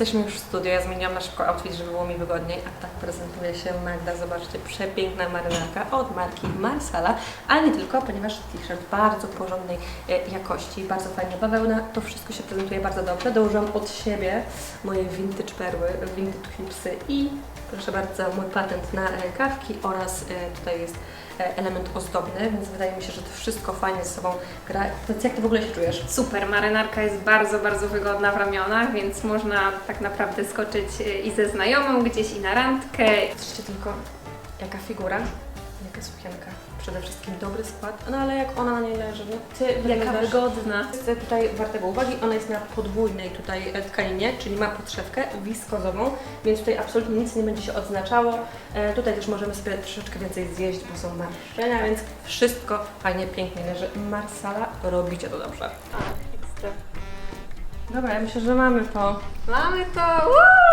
Jesteśmy już w studio, ja zmieniłam na szybko outfit, żeby było mi wygodniej, a tak prezentuje się Magda. Zobaczcie, przepiękna marynarka od marki Marsala, ale nie tylko, ponieważ t-shirt bardzo porządnej e, jakości, bardzo fajna bawełna, to wszystko się prezentuje bardzo dobrze. Dołożyłam od siebie moje vintage perły, vintage clipsy i proszę bardzo, mój patent na rękawki oraz e, tutaj jest e, element ozdobny, więc wydaje mi się, że to wszystko fajnie ze sobą gra. Powiedz, jak Ty w ogóle się czujesz? Super, marynarka jest bardzo, bardzo wygodna w ramionach, więc można tak naprawdę skoczyć i ze znajomą gdzieś i na randkę. Patrzcie tylko, jaka figura, jaka sukienka. Przede wszystkim dobry skład, no ale jak ona na niej leży, no ty Jaka wyglądasz- wygodna. Jest tutaj wartego uwagi, ona jest na podwójnej tutaj e, tkaninie, czyli ma podszewkę wiskozową, więc tutaj absolutnie nic nie będzie się odznaczało. E, tutaj też możemy sobie troszeczkę więcej zjeść, bo są marszczenia, więc wszystko fajnie, pięknie leży. Marsala, robicie to dobrze. Ekstra. Dobra, ja myślę, że mamy to. Mamy to! Woo!